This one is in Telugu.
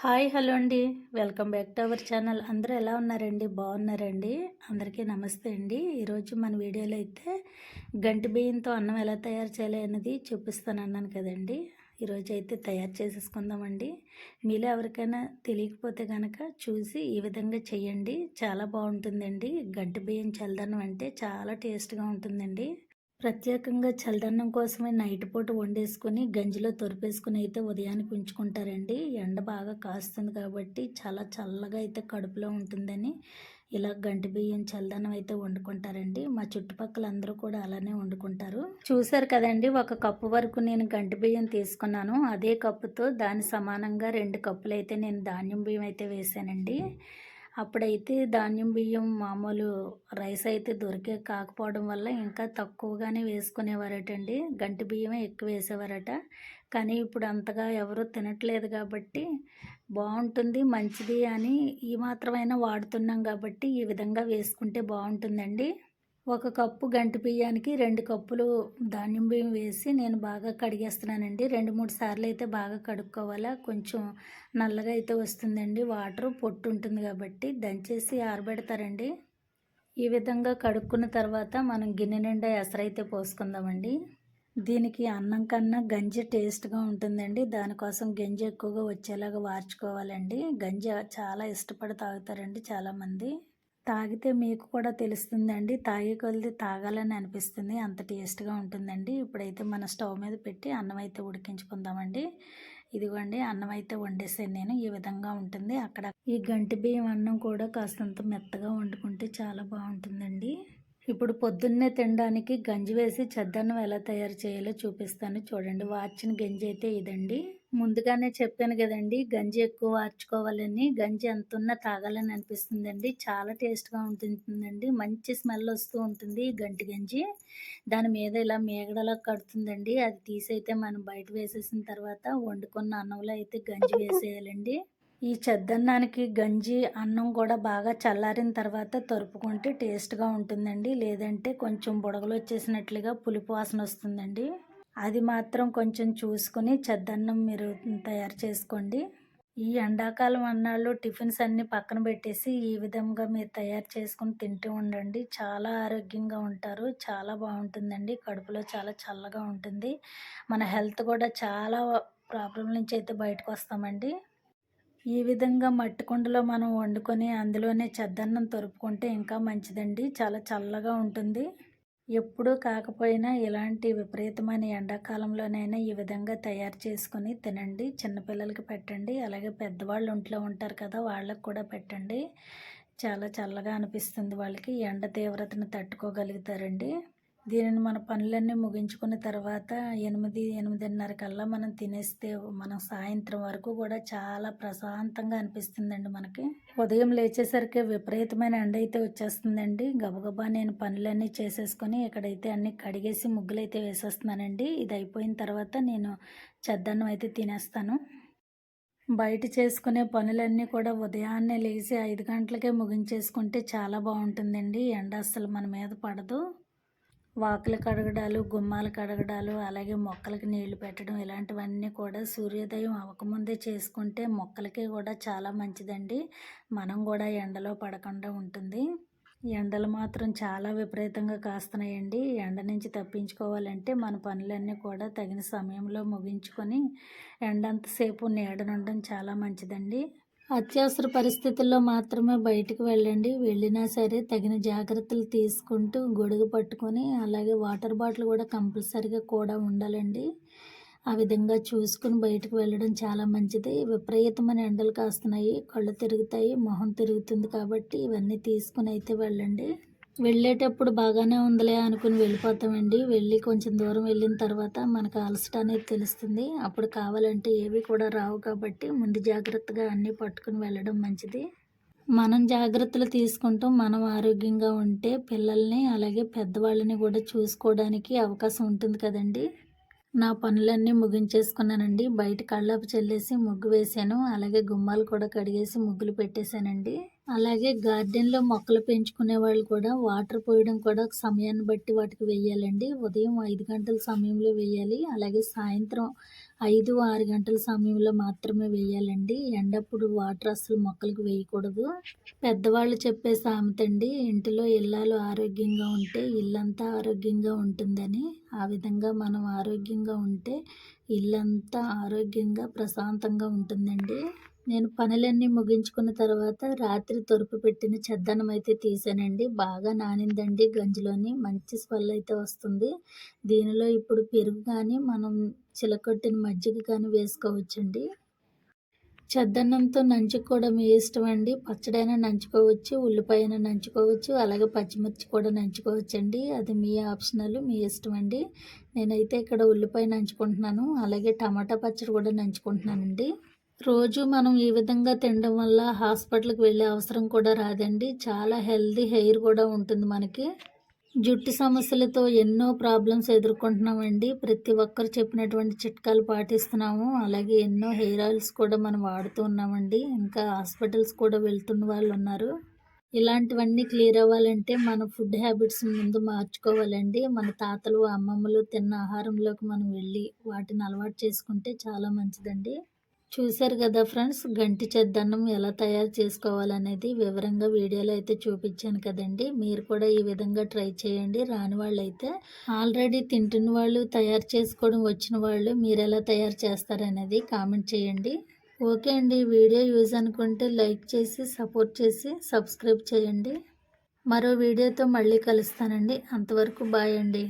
హాయ్ హలో అండి. Welcome back to our channel. అందరూ ఎలా ఉన్నారండి? బాగున్నారండి? అందరికీ నమస్తే అండి. ఈరోజు మన వీడియోలో అయితే గంటి బియ్యంతో అన్నం ఎలా తయారు చేయాలి అనేది చూపిస్తాను అన్నాను కదండి. ఈరోజు అయితే తయారు చేసేసుకుందామండి. మీలో ఎవరికైనా తెలియకపోతే కనుక చూసి ఈ విధంగా చేయండి చాలా బాగుంటుందండి. గంటి బియ్యం చల్లదనం అంటే చాలా టేస్ట్గా ఉంటుందండి. ప్రత్యేకంగా చల్లదన్నం కోసమే నైట్ పూట వండేసుకొని గంజిలో తొరిపేసుకుని అయితే ఉదయానికి ఉంచుకుంటారండి. ఎండ బాగా కాస్తుంది కాబట్టి చాలా చల్లగా అయితే కడుపులో ఉంటుందని ఇలా గంటి బియ్యం చల్లదనం అయితే వండుకుంటారండి. మా చుట్టుపక్కల అందరూ కూడా అలానే వండుకుంటారు. చూసారు కదండి ఒక కప్పు వరకు నేను గంటి బియ్యం తీసుకున్నాను. అదే కప్పుతో దాని సమానంగా రెండు కప్పులు అయితే నేను ధాన్యం బియ్యం అయితే వేసానండి అప్పుడైతే ధాన్యం బియ్యం మామూలు రైస్ అయితే దొరికే కాకపోవడం వల్ల ఇంకా తక్కువగానే వేసుకునేవారటండి. గంటి బియ్యమే ఎక్కువ వేసేవారట. కానీ ఇప్పుడు అంతగా ఎవరు తినట్లేదు కాబట్టి బాగుంటుంది మంచిది అని ఈ మాత్రమైనా వాడుతున్నాం కాబట్టి ఈ విధంగా వేసుకుంటే బాగుంటుందండి. ఒక కప్పు గంటి బియ్యానికి రెండు కప్పులు ధాన్యం బియ్యం వేసి నేను బాగా కడిగేస్తున్నానండి. రెండు మూడు సార్లు అయితే బాగా కడుక్కోవాలా. కొంచెం నల్లగా అయితే వస్తుందండి. వాటర్ పొట్టు ఉంటుంది కాబట్టి దంచేసి ఆరబెడతారండి. ఈ విధంగా కడుక్కున్న తర్వాత మనం గిన్నె నిండా ఎసరైతే పోసుకుందామండి. దీనికి అన్నం కన్నా గంజి టేస్ట్గా ఉంటుందండి. దానికోసం గంజి ఎక్కువగా వచ్చేలాగా వార్చుకోవాలండి. గంజి చాలా ఇష్టపడి తాగుతారండి చాలామంది. తాగితే మీకు కూడా తెలుస్తుందండి. తాగే కొలిది తాగాలని అనిపిస్తుంది. అంత టేస్ట్గా ఉంటుందండి. ఇప్పుడైతే మన స్టవ్ మీద పెట్టి అన్నం అయితే ఉడికించుకుందామండి. ఇదిగోండి అన్నం అయితే వండేసాను నేను. ఈ విధంగా ఉంటుంది. అక్కడ ఈ గంటి బియ్యం అన్నం కూడా కాస్తంత మెత్తగా వండుకుంటే చాలా బాగుంటుందండి. ఇప్పుడు పొద్దున్నే తినడానికి గంజి వేసి చెద్దన్నం ఎలా తయారు చేయాలో చూపిస్తాను. చూడండి వాచిన గంజి అయితే ఇదండి. ముందుగానే చెప్పాను కదండి గంజి ఎక్కువ వార్చుకోవాలని. గంజి ఎంతున్నా తాగాలని అనిపిస్తుందండి. చాలా టేస్ట్గా ఉంటుందండి. మంచి స్మెల్ వస్తూ ఉంటుంది గంటి గంజి. దాని మీద ఇలా మేగడలా కడుతుందండి. అది తీసైతే మనం బయట వేసేసిన తర్వాత వండుకున్న అన్నంలో అయితే గంజి వేసేయాలండి. ఈ చెద్దన్నానికి గంజి అన్నం కూడా బాగా చల్లారిన తర్వాత తరుపుకుంటే టేస్ట్గా ఉంటుందండి. లేదంటే కొంచెం బుడగలు వచ్చేసినట్లుగా పులిపు వాసన వస్తుందండి. అది మాత్రం కొంచెం చూసుకుని చెద్దన్నం మీరు తయారు చేసుకోండి. ఈ ఎండాకాలం అన్నాళ్ళు టిఫిన్స్ అన్నీ పక్కన పెట్టేసి ఈ విధంగా మీరు తయారు చేసుకుని తింటూ ఉండండి. చాలా ఆరోగ్యంగా ఉంటారు. చాలా బాగుంటుందండి. కడుపులో చాలా చల్లగా ఉంటుంది. మన హెల్త్ కూడా చాలా ప్రాబ్లం నుంచి అయితే బయటకు వస్తామండి. ఈ విధంగా మట్టి కుండలో మనం వండుకొని అందులోనే చెద్దన్నం తొరుపుకుంటే ఇంకా మంచిదండి. చాలా చల్లగా ఉంటుంది. ఎప్పుడూ కాకపోయినా ఇలాంటి విపరీతమైన ఎండాకాలంలోనైనా ఈ విధంగా తయారు చేసుకొని తినండి. చిన్నపిల్లలకి పెట్టండి. అలాగే పెద్దవాళ్ళు ఒంట్లో ఉంటారు కదా వాళ్ళకు కూడా పెట్టండి. చాలా చల్లగా అనిపిస్తుంది వాళ్ళకి. ఎండ తీవ్రతను తట్టుకోగలుగుతారండి. దీనిని మన పనులన్నీ ముగించుకున్న తర్వాత ఎనిమిది ఎనిమిదిన్నర కల్లా మనం తినేస్తే మనం సాయంత్రం వరకు కూడా చాలా ప్రశాంతంగా అనిపిస్తుందండి మనకి. ఉదయం లేచేసరికి విపరీతమైన ఎండ అయితే వచ్చేస్తుందండి. గబగబా నేను పనులన్నీ చేసేసుకొని ఇక్కడైతే అన్ని కడిగేసి ముగ్గులు అయితే వేసేస్తున్నానండి. ఇది అయిపోయిన తర్వాత నేను చెద్దన్నం అయితే తినేస్తాను. బయట చేసుకునే పనులన్నీ కూడా ఉదయాన్నే లేచి ఐదు గంటలకే ముగించేసుకుంటే చాలా బాగుంటుందండి. ఎండ అస్సలు మన మీద పడదు. వాకులు కడగడాలు గుమ్మాలు కడగడాలు అలాగే మొక్కలకి నీళ్ళు పెట్టడం ఇలాంటివన్నీ కూడా సూర్యోదయం అవ్వకముందే చేసుకుంటే మొక్కలకి కూడా చాలా మంచిదండి. మనం కూడా ఎండలో పడకుండా ఉంటుంది. ఎండలు మాత్రం చాలా విపరీతంగా కాస్తున్నాయండి. ఎండ నుంచి తప్పించుకోవాలంటే మన పనులన్నీ కూడా తగిన సమయంలో ముగించుకొని ఎండంతసేపు నీడనుండడం చాలా మంచిదండి. అత్యవసర పరిస్థితుల్లో మాత్రమే బయటకు వెళ్ళండి. వెళ్ళినా సరే తగిన జాగ్రత్తలు తీసుకుంటూ గొడుగు పట్టుకొని అలాగే వాటర్ బాటిల్ కూడా కంపల్సరీగా కూడా ఉండాలండి. ఆ విధంగా చూసుకుని బయటకు వెళ్ళడం చాలా మంచిది. విపరీతమైన ఎండలు కాస్తున్నాయి. కళ్ళు తిరుగుతాయి మొహం తిరుగుతుంది కాబట్టి ఇవన్నీ తీసుకుని అయితే వెళ్ళండి. వెళ్ళేటప్పుడు బాగానే ఉందిలే అనుకుని వెళ్ళిపోతామండి. వెళ్ళి కొంచెం దూరం వెళ్ళిన తర్వాత మనకు అలసట అనేది తెలుస్తుంది. అప్పుడు కావాలంటే ఏవి కూడా రావు కాబట్టి ముందు జాగ్రత్తగా అన్నీ పట్టుకుని వెళ్ళడం మంచిది. మనం జాగ్రత్తలు తీసుకుంటూ మనం ఆరోగ్యంగా ఉంటే పిల్లల్ని అలాగే పెద్దవాళ్ళని కూడా చూసుకోవడానికి అవకాశం ఉంటుంది కదండి. నా పనులన్నీ ముగించేసుకున్నానండి. బయట కళ్ళపు చల్లేసి ముగ్గు వేసాను అలాగే గుమ్మాలు కూడా కడిగేసి ముగ్గులు పెట్టేశానండి. అలాగే గార్డెన్లో మొక్కలు పెంచుకునే వాళ్ళు కూడా వాటర్ పోయడం కూడా సమయాన్ని బట్టి వాటికి వేయాలండి. ఉదయం ఐదు గంటల సమయంలో వేయాలి. అలాగే సాయంత్రం ఐదు ఆరు గంటల సమయంలో మాత్రమే వేయాలండి. ఎండప్పుడు వాటర్ అసలు మొక్కలకు వేయకూడదు. పెద్దవాళ్ళు చెప్పే సామెత అండి ఇంటిలో ఇల్లాలు ఆరోగ్యంగా ఉంటే ఇల్లంతా ఆరోగ్యంగా ఉంటుందని. ఆ విధంగా మనం ఆరోగ్యంగా ఉంటే ఇల్లంతా ఆరోగ్యంగా ప్రశాంతంగా ఉంటుందండి. నేను పనులన్నీ ముగించుకున్న తర్వాత రాత్రి తొరుపు పెట్టిన చెద్దనం అయితే తీసానండి. బాగా నానిందండి గంజిలోని. మంచి స్మెల్ అయితే వస్తుంది. దీనిలో ఇప్పుడు పెరుగు కానీ మనం చిలకొట్టిన మజ్జిగ కానీ వేసుకోవచ్చండి. చెద్దన్నంతో నంచుకోవడం మీ ఇష్టం అండి పచ్చడైనా నంచుకోవచ్చు ఉల్లిపాయన నంచుకోవచ్చు అలాగే పచ్చిమిర్చి కూడా నంచుకోవచ్చు అండి అది మీ ఆప్షనల్ మీ ఇష్టం అండి నేనైతే ఇక్కడ ఉల్లిపాయ నంచుకుంటున్నాను అలాగే టమాటా పచ్చడి కూడా నంచుకుంటున్నానండి. రోజు మనం ఈ విధంగా తినడం వల్ల హాస్పిటల్కి వెళ్ళే అవసరం కూడా రాదండి. చాలా హెల్దీ హెయిర్ కూడా ఉంటుంది మనకి. జుట్టు సమస్యలతో ఎన్నో ప్రాబ్లమ్స్ ఎదుర్కొంటున్నామండి. ప్రతి ఒక్కరు చెప్పినటువంటి చిట్కాలు పాటిస్తున్నాము. అలాగే ఎన్నో హెయిర్ ఆయిల్స్ కూడా మనం వాడుతూ ఉన్నామండి. ఇంకా హాస్పిటల్స్ కూడా వెళ్తున్న వాళ్ళు ఉన్నారు. ఇలాంటివన్నీ క్లియర్ అవ్వాలంటే మన ఫుడ్ హ్యాబిట్స్ ముందు మార్చుకోవాలండి. మన తాతలు అమ్మమ్మలు తిన్న ఆహారంలోకి మనం వెళ్ళి వాటిని అలవాటు చేసుకుంటే చాలా మంచిదండి. చూశారు కదా ఫ్రెండ్స్ గంటి చెద్దన్నం ఎలా తయారు చేసుకోవాలనేది వివరంగా వీడియోలో అయితే చూపించాను కదండి. మీరు కూడా ఈ విధంగా ట్రై చేయండి. రాని వాళ్ళైతే ఆల్రెడీ తింటున్న వాళ్ళు తయారు చేసుకోవడం వచ్చిన వాళ్ళు మీరు ఎలా తయారు చేస్తారనేది కామెంట్ చేయండి. ఓకే అండి వీడియో యూజ్ అనుకుంటే లైక్ చేసి సపోర్ట్ చేసి సబ్స్క్రైబ్ చేయండి. మరో వీడియోతో మళ్ళీ కలుస్తానండి. అంతవరకు బాయ్ అండి.